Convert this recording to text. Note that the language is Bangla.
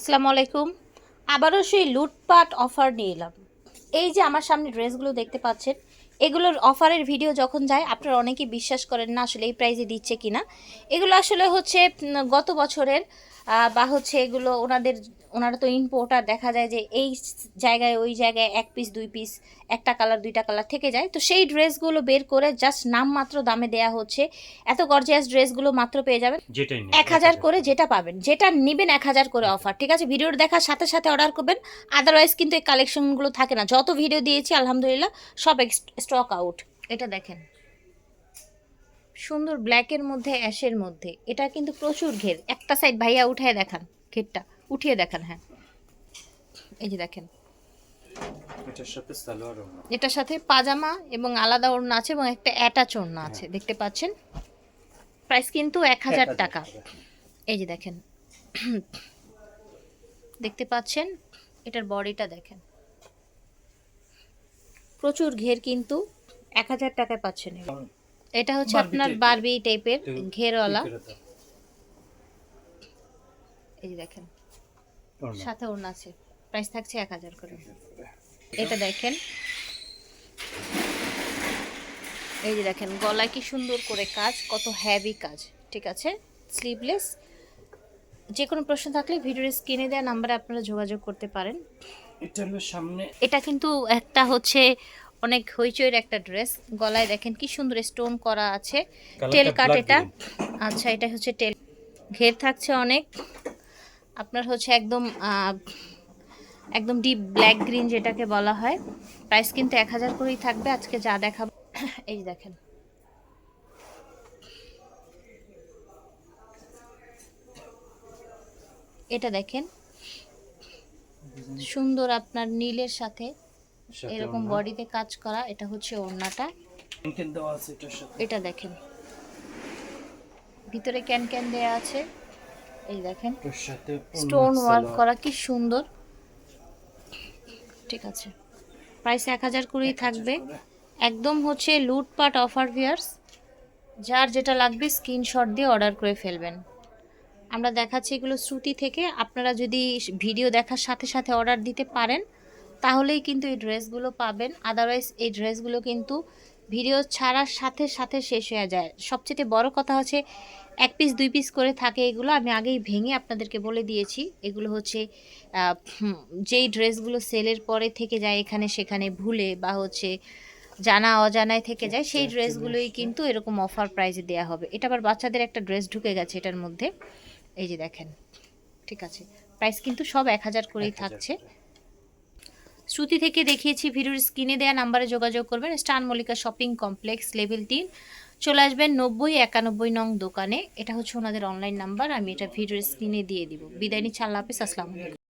আসসালামু আলাইকুম। আবারও সেই লুটপাট অফার নিয়ে এলাম। এই যে আমার সামনে ড্রেসগুলো দেখতে পাচ্ছেন, এগুলোর অফারের ভিডিও যখন যায়, আপনারা অনেকেই বিশ্বাস করেন না আসলে এই প্রাইজে দিচ্ছে কিনা। এগুলো আসলে হচ্ছে গত বছরের বা হচ্ছে এগুলো ওনাদের ওনারা তো ইম্পোর্টার দেখা যায় যে এই জায়গায় ওই জায়গায় এক পিস দুই পিস একটা কালার দুইটা কালার থেকে যায়। তো সেই ড্রেসগুলো বের করে জাস্ট নামমাত্র দামে দেয়া হচ্ছে। এত গর্জিয়াস ড্রেসগুলো মাত্র পেয়ে যাবেন। এক হাজার করে যেটা পাবেন যেটা নেবেন এক হাজার করে অফার ঠিক আছে? ভিডিওর দেখার সাথে সাথে অর্ডার করবেন। আদারওয়াইজ কিন্তু এই কালেকশনগুলো থাকে না। যত ভিডিও দিয়েছি আলহামদুলিল্লাহ সব স্টক আউট এটা দেখেন। সুন্দর ব্ল্যাকের মধ্যে অ্যাশের মধ্যে। এটা কিন্তু প্রচুর ঘের। একটা সাইড ভাইয়া উঠায় দেখান ঘেরটা। উঠিয়ে দেখান হ্যাঁ। এই যে দেখেন। এটার সাথে পাজামা এবং আলাদা ওড়না আছে এবং একটা অ্যাটাচ ওড়না আছে দেখতে পাচ্ছেন? প্রাইস কিন্তু এক হাজার টাকা। এই যে দেখেন। দেখতে পাচ্ছেন? এটার বডিটা দেখেন। প্রচুর ঘের কিন্তু এক হাজার টাকায় পাচ্ছেন এটা হচ্ছে আপনার। বারবি টাইপের ঘেরওয়ালা। এই যে দেখেন। সাথে ওড়না আছে। প্রাইস থাকছে এক হাজার করে। এটা দেখেন। এই যে দেখেন গলায় কি সুন্দর করে কাজ কত হ্যাভি কাজ ঠিক আছে? স্লিভলেস যে কোনো প্রশ্ন থাকলে ভিডিওর স্ক্রিনে দেওয়া নাম্বারে আপনারা যোগাযোগ করতে পারেন। এটা হলো সামনে। এটা কিন্তু একটা হচ্ছে অনেক হইচইয়ের একটা ড্রেস গলায় দেখেন কি সুন্দর স্টোন করা আছে। টেল কাট এটা। আচ্ছা এটা হচ্ছে টেল ঘের থাকছে অনেক। আপনার হচ্ছে একদম একদম ডিপ ব্ল্যাক গ্রিন যেটাকে বলা হয়। প্রাইস কিন্তু এক হাজার করেই থাকবে আজকে যা দেখাবো। এই দেখেন। এটা দেখেন। সুন্দর আপনার নীলের সাথে এরকম বডিতে কাজ করা এটা হচ্ছে ওড়নাটা। এটা দেখেন। ভিতরে ক্যান ক্যান দেয়া আছে। এই দেখেন। স্টোন ওয়ার্ক করা কি সুন্দর। ঠিক আছে। প্রাইস এক হাজার করেই থাকবে। একদম হচ্ছে লুটপাট অফার ভিয়ার্স যার যেটা লাগবে স্ক্রিনশট দিয়ে অর্ডার করে ফেলবেন। আমরা দেখাচ্ছি এগুলো শ্রুতি থেকে। আপনারা যদি ভিডিও দেখার সাথে সাথে অর্ডার দিতে পারেন তাহলেই কিন্তু এই ড্রেসগুলো পাবেন। আদারওয়াইজ এই ড্রেসগুলো কিন্তু ভিডিও ছাড়ার সাথে সাথে শেষ হয়ে যায়। সবচেয়ে বড় কথা হচ্ছে এক পিস দুই পিস করে থাকে এগুলো। আমি আগেই ভেঙে আপনাদেরকে বলে দিয়েছি। এগুলো হচ্ছে যেই ড্রেসগুলো সেলের পরে থেকে যায় এখানে সেখানে ভুলে বা হচ্ছে জানা অজানায় থেকে যায় সেই ড্রেসগুলোই কিন্তু এরকম অফার প্রাইজে দেওয়া হবে। এটা আবার বাচ্চাদের একটা ড্রেস ঢুকে গেছে এটার মধ্যে। এই যে দেখেন ঠিক আছে? প্রাইস কিন্তু সব এক হাজার করেই থাকছে। শ্রুতি থেকে দেখিয়েছি ভিডিওর স্ক্রিনে দেয়া নাম্বারে যোগাযোগ করবেন। স্টান মল্লিকা শপিং কমপ্লেক্স, লেভেল তিন। চলে আসবেন নব্বই একানব্বই নং দোকানে। এটা হচ্ছে ওনাদের অনলাইন নাম্বার আমি এটা ভিডিওর স্ক্রিনে দিয়ে দিব। বিদায় নিচ্ছি, আল্লাহ হাফিজ, আসসালামু আলাইকুম।